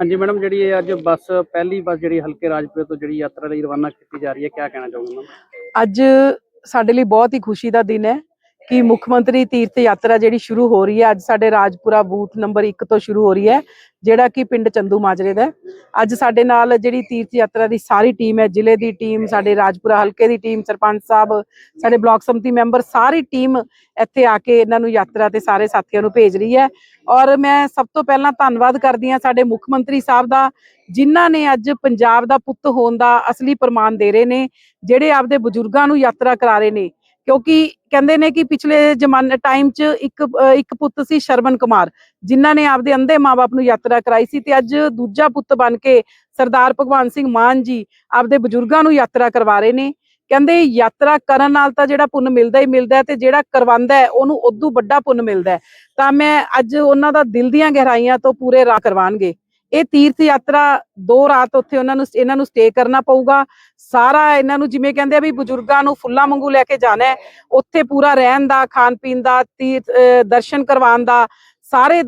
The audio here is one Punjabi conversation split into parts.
ਹਾਂਜੀ ਮੈਡਮ, ਜਿਹੜੀ ਇਹ ਅੱਜ ਬੱਸ, ਪਹਿਲੀ ਬੱਸ ਜਿਹੜੀ ਹਲਕੇ ਰਾਜਪੁਰੇ ਤੋਂ ਜਿਹੜੀ ਯਾਤਰਾ ਲਈ ਰਵਾਨਾ ਕੀਤੀ ਜਾ ਰਹੀ ਹੈ ਕੀ ਕਹਿਣਾ ਚਾਹੋਗੇ ਮੈਮ? ਅੱਜ ਸਾਡੇ ਲਈ ਬਹੁਤ ਹੀ ਖੁਸ਼ੀ ਦਾ ਦਿਨ ਹੈ। ਕਿ ਮੁੱਖ ਮੰਤਰੀ ਤੀਰਥ ਯਾਤਰਾ ਜਿਹੜੀ ਸ਼ੁਰੂ ਹੋ ਰਹੀ ਹੈ ਅੱਜ ਸਾਡੇ ਰਾਜਪੁਰਾ ਬੂਥ ਨੰਬਰ 1 ਤੋਂ ਸ਼ੁਰੂ ਹੋ ਰਹੀ ਹੈ ਜਿਹੜਾ ਕਿ ਪਿੰਡ ਚੰਦੂ ਮਾਜਰੇ ਦਾ। ਅੱਜ ਸਾਡੇ ਨਾਲ ਜਿਹੜੀ ਤੀਰਥ ਯਾਤਰਾ ਦੀ ਸਾਰੀ ਟੀਮ ਹੈ ਜ਼ਿਲ੍ਹੇ ਦੀ ਟੀਮ ਸਾਡੇ ਰਾਜਪੁਰਾ ਹਲਕੇ ਦੀ ਟੀਮ ਸਰਪੰਚ ਸਾਹਿਬ ਸਾਡੇ ਬਲਾਕ ਸਮਿਤੀ ਮੈਂਬਰ ਸਾਰੀ ਟੀਮ ਇੱਥੇ ਆ ਕੇ ਇਹਨਾਂ ਨੂੰ ਯਾਤਰਾ ਤੇ ਸਾਰੇ ਸਾਥੀਆਂ ਨੂੰ ਭੇਜ ਰਹੀ ਹੈ। ਔਰ ਮੈਂ ਸਭ ਤੋਂ ਪਹਿਲਾਂ ਧੰਨਵਾਦ ਕਰਦੀ ਹਾਂ ਸਾਡੇ ਮੁੱਖ ਮੰਤਰੀ ਸਾਹਿਬ ਦਾ ਜਿਨ੍ਹਾਂ ਨੇ ਅੱਜ ਪੰਜਾਬ ਦਾ ਪੁੱਤ ਹੋਣ ਦਾ ਅਸਲੀ ਪ੍ਰਮਾਣ ਦੇ ਰਹੇ ਨੇ ਜਿਹੜੇ ਆਪਦੇ ਬਜ਼ੁਰਗਾਂ ਨੂੰ ਯਾਤਰਾ ਕਰਾ ਰਹੇ ਨੇ। ਕਿਉਂਕਿ ਕਹਿੰਦੇ ਨੇ ਕਿ ਪਿਛਲੇ ਜ਼ਮਾਨੇ ਟਾਈਮ 'ਚ ਇੱਕ ਇੱਕ ਪੁੱਤ ਸੀ ਸ਼ਰਵਨ ਕੁਮਾਰ, ਜਿਨ੍ਹਾਂ ਨੇ ਆਪਦੇ ਅੰਧੇ ਮਾਪੇ ਨੂੰ ਯਾਤਰਾ ਕਰਾਈ ਸੀ ਤੇ ਅੱਜ ਦੂਜਾ ਪੁੱਤ ਬਣ ਕੇ ਸਰਦਾਰ ਭਗਵਾਨ ਸਿੰਘ ਮਾਨ ਜੀ ਆਪਦੇ ਬਜ਼ੁਰਗਾਂ ਨੂੰ ਯਾਤਰਾ ਕਰਵਾ ਰਹੇ ਨੇ। ਕਹਿੰਦੇ ਯਾਤਰਾ ਕਰਨ ਨਾਲ ਤਾਂ ਜਿਹੜਾ ਪੁੰਨ ਮਿਲਦਾ ਹੀ ਮਿਲਦਾ ਹੈ ਤੇ ਜਿਹੜਾ ਕਰਵਾਉਂਦਾ ਉਹਨੂੰ ਉਦੋਂ ਵੱਡਾ ਪੁੰਨ ਮਿਲਦਾ ਤਾਂ ਮੈਂ ਅੱਜ ਉਹਨਾਂ ਦਾ ਦਿਲ ਦੀਆਂ ਗਹਿਰਾਈਆਂ ਤੋਂ ਪੂਰੇ ਰਾਹ ਕਰਵਾਣਗੇ ਇਹ ਤੀਰਥ ਯਾਤਰਾ ਦੋ ਰਾਤ ਉੱਥੇ ਉਹਨਾਂ ਨੂੰ, ਇਹਨਾਂ ਨੂੰ ਸਟੇ ਕਰਨਾ ਪਊਗਾ। ਸਾਰਾ ਇਹਨਾਂ ਨੂੰ ਜਿਵੇਂ ਕਹਿੰਦੇ ਆ ਵੀ ਬਜ਼ੁਰਗਾਂ ਨੂੰ ਫੁੱਲਾਂ ਵਾਂਗੂ ਲੈ ਕੇ ਜਾਣਾ ਉੱਥੇ ਪੂਰਾ ਰਹਿਣ ਦਾ ਖਾਣ ਪੀਣ ਦਾ, ਤੀਰਥ, ਅਹ ਦਰਸ਼ਨ ਕਰਵਾਉਣ ਦਾ ਸਾਰੇ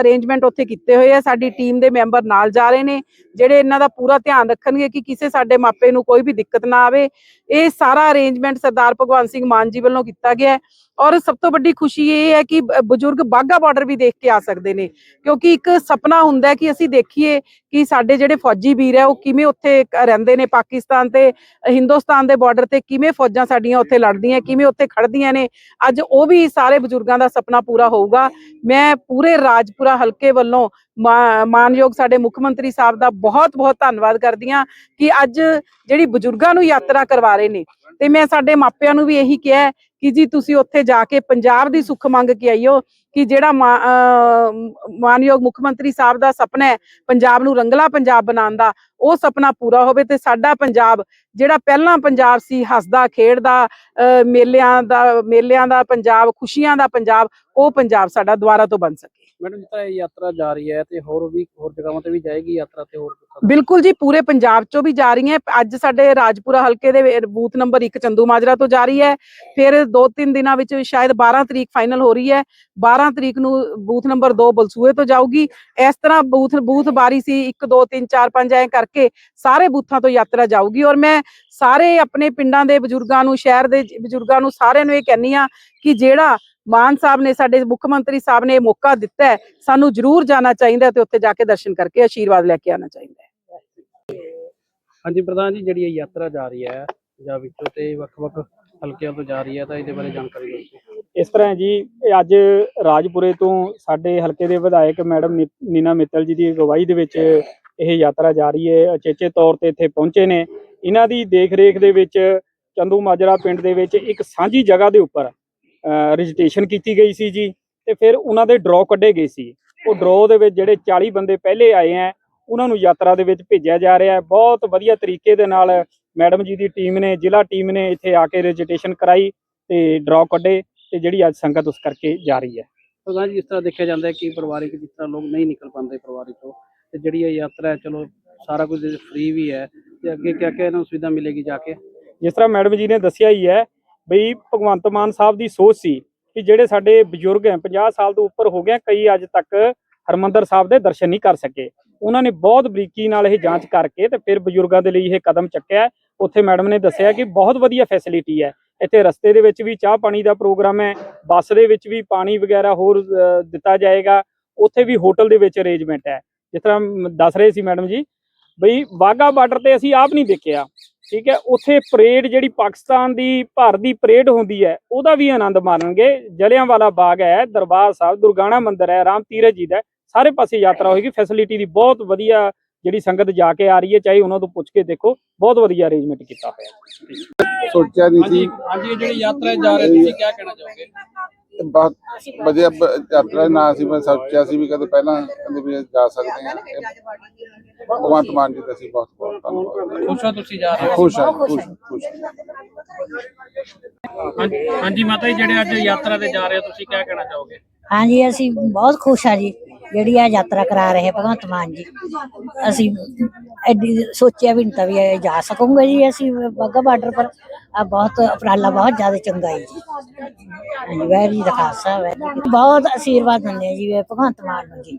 ਅਰੇਂਜਮੈਂਟ ਉੱਥੇ ਕੀਤੇ ਹੋਏ ਆ। ਸਾਡੀ ਟੀਮ ਦੇ ਮੈਂਬਰ ਨਾਲ ਜਾ ਰਹੇ ਨੇ। ਜਿਹੜੇ ਇਹਨਾਂ ਦਾ ਪੂਰਾ ਧਿਆਨ ਰੱਖਣਗੇ ਕਿ ਕਿਸੇ ਸਾਡੇ ਮਾਪੇ ਨੂੰ ਕੋਈ ਵੀ ਦਿੱਕਤ ਨਾ ਆਵੇ। ਇਹ ਸਾਰਾ ਅਰੇਂਜਮੈਂਟ ਸਰਦਾਰ ਭਗਵੰਤ ਸਿੰਘ ਮਾਨ ਜੀ ਵੱਲੋਂ ਕੀਤਾ ਗਿਆ ਹੈ। ਔਰ ਸਭ ਤੋਂ ਵੱਡੀ ਖੁਸ਼ੀ ਇਹ ਹੈ ਕਿ ਬਜ਼ੁਰਗ ਬਾਗਾ ਬਾਰਡਰ ਵੀ ਦੇਖ ਕੇ ਆ ਸਕਦੇ ਨੇ। ਕਿਉਂਕਿ ਇੱਕ ਸੁਪਨਾ ਹੁੰਦਾ ਕਿ ਅਸੀਂ ਦੇਖੀਏ ਕਿ ਸਾਡੇ ਜਿਹੜੇ ਫੌਜੀ ਵੀਰ ਹੈ ਉਹ ਕਿਵੇਂ ਉੱਥੇ ਰਹਿੰਦੇ ਨੇ ਪਾਕਿਸਤਾਨ ਤੇ, ਹਿੰਦੁਸਤਾਨ ਦੇ ਬਾਰਡਰ ਤੇ ਕਿਵੇਂ ਫੌਜਾਂ ਸਾਡੀਆਂ ਉੱਥੇ ਲੜਦੀਆਂ, ਕਿਵੇਂ ਉੱਥੇ ਖੜਦੀਆਂ ਨੇ। ਅੱਜ ਉਹ ਵੀ ਸਾਰੇ ਬਜ਼ੁਰਗਾਂ ਦਾ ਸੁਪਨਾ ਪੂਰਾ ਹੋਊਗਾ। ਮੈਂ ਪੂਰੇ ਰਾਜਪੁਰਾ ਹਲਕੇ ਵੱਲੋਂ ਮਾ- ਮਾਨਯੋਗ ਸਾਡੇ ਮੁੱਖ ਮੰਤਰੀ ਸਾਹਿਬ ਦਾ ਬਹੁਤ ਬਹੁਤ ਧੰਨਵਾਦ ਕਰਦੀ ਹਾਂ ਕਿ ਅੱਜ ਜਿਹੜੀ ਬਜ਼ੁਰਗਾਂ ਨੂੰ ਯਾਤਰਾ ਕਰਵਾ ਰਹੇ ਨੇ। ਤੇ ਮੈਂ ਸਾਡੇ ਮਾਪਿਆਂ ਨੂੰ ਵੀ ਇਹੀ ਕਿਹਾ ਕਿ ਜੀ ਤੁਸੀਂ ਉੱਥੇ ਜਾ ਕੇ ਪੰਜਾਬ ਦੀ ਸੁੱਖ ਮੰਗ ਕੇ ਆਈਓ ਕਿ ਜਿਹੜਾ ਮਾਨਯੋਗ ਮੁੱਖ ਮੰਤਰੀ ਸਾਹਿਬ ਦਾ ਸੁਪਨਾ ਹੈ ਪੰਜਾਬ ਨੂੰ ਰੰਗਲਾ ਪੰਜਾਬ ਬਣਾਉਣ ਦਾ, ਉਹ ਸੁਪਨਾ ਪੂਰਾ ਹੋਵੇ ਤੇ ਸਾਡਾ ਪੰਜਾਬ, ਜਿਹੜਾ ਪਹਿਲਾਂ ਪੰਜਾਬ ਸੀ, ਹੱਸਦਾ, ਖੇਡਦਾ, ਅਹ, ਮੇਲਿਆਂ ਦਾ ਮੇਲਿਆਂ ਦਾ ਪੰਜਾਬ, ਖੁਸ਼ੀਆਂ ਦਾ ਪੰਜਾਬ, ਉਹ ਪੰਜਾਬ ਸਾਡਾ ਦੁਬਾਰਾ ਤੋਂ ਬਣ ਸਕੇ। ਮੈਡਮ ਜਿੱਦਾਂ ਇਹ ਯਾਤਰਾ ਜਾ ਰਹੀ ਹੈ ਤੇ ਹੋਰ ਵੀ, ਹੋਰ ਜਗ੍ਹਾਵਾਂ ਤੇ ਵੀ ਜਾਏਗੀ ਯਾਤਰਾ ਤੇ ਹੋਰ ਬਿਲਕੁਲ ਜੀ, ਪੂਰੇ ਪੰਜਾਬ ਚੋਂ ਵੀ ਜਾ ਰਹੀ ਹੈ ਅੱਜ ਸਾਡੇ ਰਾਜਪੁਰਾ ਹਲਕੇ ਦੇ ਬੂਥ ਨੰਬਰ 1 ਚੰਦੂ ਮਾਜਰਾ ਤੋਂ ਜਾ ਰਹੀ ਹੈ। ਫਿਰ 2-3 ਦਿਨਾਂ ਵਿੱਚ ਸ਼ਾਇਦ 12 ਤਰੀਕ ਫਾਈਨਲ ਹੋ ਰਹੀ ਹੈ। 12 ਤਰੀਕ ਨੂੰ ਬੂਥ ਨੰਬਰ 2 ਬਲਸੂਏ ਤੋਂ ਜਾਊਗੀ। ਇਸ ਤਰ੍ਹਾਂ ਬੂਥ ਬੂਥ ਬਾਰੀ ਸੀ 1 2 3 4 5 ਐ ਕਰਕੇ ਸਾਰੇ ਬੂਥਾਂ ਤੋਂ ਯਾਤਰਾ ਜਾਊਗੀ। ਔਰ ਮੈਂ ਸਾਰੇ ਆਪਣੇ ਪਿੰਡਾਂ ਦੇ ਬਜ਼ੁਰਗਾਂ ਨੂੰ, ਸ਼ਹਿਰ ਦੇ ਬਜ਼ੁਰਗਾਂ ਨੂੰ ਸਾਰਿਆਂ ਨੂੰ ਇਹ ਕਹਿੰਨੀ ਆ ਕਿ ਜਿਹੜਾ ਮਾਨ ਸਾਹਿਬ ਨੇ ਸਾਡੇ ਮੁੱਖ ਮੰਤਰੀ ਸਾਹਿਬ ਨੇ ਮੌਕਾ ਦਿੱਤਾ ਸਾਨੂੰ ਜ਼ਰੂਰ ਜਾਣਾ ਚਾਹੀਦਾ ਹੈ ਤੇ ਉੱਥੇ ਜਾ ਕੇ ਦਰਸ਼ਨ ਕਰਕੇ ਆਸ਼ੀਰਵਾਦ ਲੈ ਕੇ ਆਉਣਾ ਚਾਹੀਦਾ ਹਾਂਜੀ ਪ੍ਰਧਾਨ ਜੀ, ਜਿਹੜੀ ਇਹ ਯਾਤਰਾ ਜਾ ਰਹੀ ਹੈ ਪੰਜਾਬ ਵਿੱਚੋਂ ਤੇ ਵੱਖ-ਵੱਖ ਹਲਕਿਆਂ ਤੋਂ ਜਾ ਰਹੀ ਹੈ, ਤਾਂ ਇਹਦੇ ਬਾਰੇ ਜਾਣਕਾਰੀ ਦਿਓ ਇਸ ਤਰ੍ਹਾਂ ਹੈ ਜੀ ਅੱਜ ਰਾਜਪੁਰੇ ਤੋਂ ਸਾਡੇ ਹਲਕੇ ਦੇ ਵਿਧਾਇਕ ਮੈਡਮ ਨੀ- ਨੀਨਾ ਮਿੱਤਲ ਜੀ ਦੀ ਅਗਵਾਈ ਦੇ ਵਿੱਚ ਇਹ ਯਾਤਰਾ ਜਾ ਰਹੀ ਹੈ। ਅਚੇਚੇ ਤੌਰ ਤੇ ਇੱਥੇ ਪਹੁੰਚੇ ਨੇ। ਇਹਨਾਂ ਦੀ ਦੇਖ-ਰੇਖ ਦੇ ਵਿੱਚ ਚੰਦੂ ਮਾਜਰਾ ਪਿੰਡ ਦੇ ਵਿੱਚ ਇੱਕ ਸਾਂਝੀ ਜਗ੍ਹਾ ਦੇ ਉੱਪਰ ਰਜਿਸਟ੍ਰੇਸ਼ਨ ਕੀਤੀ ਗਈ ਸੀ ਜੀ। ਤੇ ਫਿਰ ਉਹਨਾਂ ਦੇ ਡਰਾਅ ਕੱਢੇ ਗਏ ਸੀ। ਉਹ ਡਰਾਅ ਦੇ ਵਿੱਚ ਜਿਹੜੇ 40 ਬੰਦੇ ਪਹਿਲੇ ਆਏ ਆ ਉਹਨਾਂ ਨੂੰ ਯਾਤਰਾ ਦੇ ਵਿੱਚ ਭੇਜਿਆ ਜਾ ਰਿਹਾ ਹੈ। ਬਹੁਤ ਵਧੀਆ ਤਰੀਕੇ ਦੇ ਨਾਲ ਮੈਡਮ ਜੀ ਦੀ ਟੀਮ ਨੇ ਜ਼ਿਲ੍ਹਾ ਟੀਮ ਨੇ ਇੱਥੇ ਆ ਕੇ ਰਜਿਸਟ੍ਰੇਸ਼ਨ ਕਰਾਈ ਤੇ ਡਰਾਅ ਕੱਢੇ ਤੇ ਜਿਹੜੀ ਅੱਜ ਸੰਗਤ ਉਸ ਕਰਕੇ ਜਾ ਰਹੀ ਹੈ। ਪ੍ਰਧਾਨ ਜੀ ਜਿਸ ਤਰ੍ਹਾਂ ਦੇਖਿਆ ਜਾਂਦਾ ਹੈ ਕਿ ਪਰਿਵਾਰਿਕ ਜਿਸ ਤਰ੍ਹਾਂ ਲੋਕ ਨਹੀਂ ਨਿਕਲ ਪਾਉਂਦੇ ਪਰਿਵਾਰ ਤੋਂ ਤੇ ਜਿਹੜੀ ਇਹ ਯਾਤਰਾ ਹੈ ਚਲੋ ਸਾਰਾ ਕੁਝ ਫ੍ਰੀ ਵੀ ਹੈ ਤੇ ਅੱਗੇ ਕਿਆ ਕਿਆ ਇਹਨਾਂ ਨੂੰ ਸੁਵਿਧਾ ਮਿਲੇਗੀ ਜਾ ਕੇ? ਜਿਸ ਤਰ੍ਹਾਂ ਮੈਡਮ ਜੀ ਨੇ ਦੱਸਿਆ ਹੀ ਹੈ ਬਈ ਭਗਵੰਤ ਮਾਨ ਸਾਹਿਬ ਦੀ ਸੋਚ ਸੀ ਕਿ ਜਿਹੜੇ ਸਾਡੇ ਬਜ਼ੁਰਗ ਹੈ 50 ਸਾਲ ਤੋਂ ਉੱਪਰ ਹੋ ਗਏ ਕਈ ਅੱਜ ਤੱਕ ਹਰਮੰਦਰ ਸਾਹਿਬ ਦੇ ਦਰਸ਼ਨ ਨਹੀਂ ਕਰ ਸਕੇ। ਉਹਨਾਂ ਨੇ ਬਹੁਤ ਬਰੀਕੀ ਨਾਲ ਇਹ ਜਾਂਚ ਕਰਕੇ ਤੇ ਫਿਰ ਬਜ਼ੁਰਗਾਂ ਦੇ ਲਈ ਇਹ ਕਦਮ ਚੱਕਿਆ। ਉੱਥੇ ਮੈਡਮ ਨੇ ਦੱਸਿਆ ਕਿ ਬਹੁਤ ਵਧੀਆ ਫੈਸਿਲਿਟੀ ਹੈ। ਇੱਥੇ ਰਸਤੇ ਦੇ ਵਿੱਚ ਵੀ ਚਾਹ ਪਾਣੀ ਦਾ ਪ੍ਰੋਗਰਾਮ ਹੈ। ਬੱਸ ਦੇ ਵਿੱਚ ਵੀ ਪਾਣੀ ਵਗੈਰਾ ਹੋਰ ਦਿੱਤਾ ਜਾਏਗਾ। ਉੱਥੇ ਵੀ ਹੋਟਲ ਦੇ ਵਿੱਚ ਅਰੇਂਜਮੈਂਟ ਹੈ। ਜਿਸ ਤਰ੍ਹਾਂ ਦੱਸ ਰਹੇ ਸੀ ਮੈਡਮ ਜੀ, ਬਈ ਵਾਹਗਾ ਬਾਰਡਰ ਤੇ ਅਸੀਂ ਆਪ ਨਹੀਂ ਦੇਖਿਆ। ਠੀਕ ਹੈ, ਉੱਥੇ ਪਰੇਡ ਜਿਹੜੀ ਪਾਕਿਸਤਾਨ ਦੀ, ਭਾਰਤ ਦੀ ਪਰੇਡ ਹੁੰਦੀ ਹੈ, ਉਹਦਾ ਵੀ ਆਨੰਦ ਮਾਣਨਗੇ। ਜਲਿਆਂਵਾਲਾ ਬਾਗ ਹੈ, ਦਰਬਾਰ ਸਾਹਿਬ, ਦੁਰਗਾਣਾ ਮੰਦਿਰ ਹੈ, ਰਾਮ ਤੀਰਥ ਜੀ ਦਾ ਸਾਰੇ ਪਾਸੇ ਯਾਤਰਾ ਹੋਏਗੀ। ਫੈਸਿਲਿਟੀ ਦੀ ਬਹੁਤ ਵਧੀਆ ਜਿਹੜੀ ਸੰਗਤ ਜਾ ਕੇ ਆ ਰਹੀ ਹੈ ਚਾਹੇ ਉਹਨਾਂ ਤੋਂ ਪੁੱਛ ਕੇ ਦੇਖੋ ਬਹੁਤ ਵਧੀਆ ਅਰੇਂਜਮੈਂਟ ਕੀਤਾ ਹੋਇਆ। ਸੋਚਿਆ ਨਹੀਂ ਸੀ। ਹਾਂਜੀ ਜਿਹੜੀ ਯਾਤਰਾ ਜਾ ਰਹੀ ਤੁਸੀਂ ਕਿਆ ਕਹਿਣਾ ਚਾਹੋਗੇ? ਤੇ ਬਹੁਤ ਵਧੀਆ ਯਾਤਰਾ ਨਾ ਸੀ ਮੈਂ ਸੋਚਿਆ ਸੀ ਵੀ ਕਦੇ ਪਹਿਲਾਂ ਕਦੇ ਵੀ ਜਾ ਸਕਦੇ ਹਾਂ। ਇਹ ਭਗਵੰਤ ਮਾਨ ਜੀ ਦਾ ਸੀ ਬਹੁਤ ਬਹੁਤ ਧੰਨਵਾਦ। ਖੁਸ਼ ਹੋ ਤੁਸੀਂ ਜਾ ਰਹੇ ਹੋ? ਖੁਸ਼ ਹਾਂ ਖੁਸ਼ ਖੁਸ਼। ਹਾਂਜੀ ਮਾਤਾ ਜੀ ਜਿਹੜੇ ਅੱਜ ਯਾਤਰਾ ਤੇ ਜਾ ਰਹੇ ਹੋ ਤੁਸੀਂ ਕਿਆ ਕਹਿਣਾ ਚਾਹੋਗੇ? ਹਾਂਜੀ ਅਸੀਂ ਬਹੁਤ ਖੁਸ਼ ਆ ਜੀ। ਜਿਹੜੀ ਆ ਯਾਤਰਾ ਕਰਾ ਰਹੇ ਭਗਵੰਤ ਮਾਨ ਜੀ, ਅਸੀਂ ਐਡੀ ਸੋਚਿਆ ਵੀ ਨਹੀਂ ਤਾਂ ਵੀ ਇਹ ਜਾ ਸਕੂਗੇ ਜੀ, ਅਸੀਂ ਬਾਗਾ ਬਾਰਡਰ ਪਰ ਆ ਬਹੁਤ ਉਪਰਾਲਾ ਬਹੁਤ ਜ਼ਿਆਦਾ ਚੰਗਾ ਹੈ ਜੀ ਵੈਰੀ ਦਾ ਖਾਲਸਾ ਵੈਰੀ ਬਹੁਤ ਆਸ਼ੀਰਵਾਦ ਦਿੰਦੇ ਆ ਜੀ ਭਗਵੰਤ ਮਾਨ ਨੂੰ ਜੀ।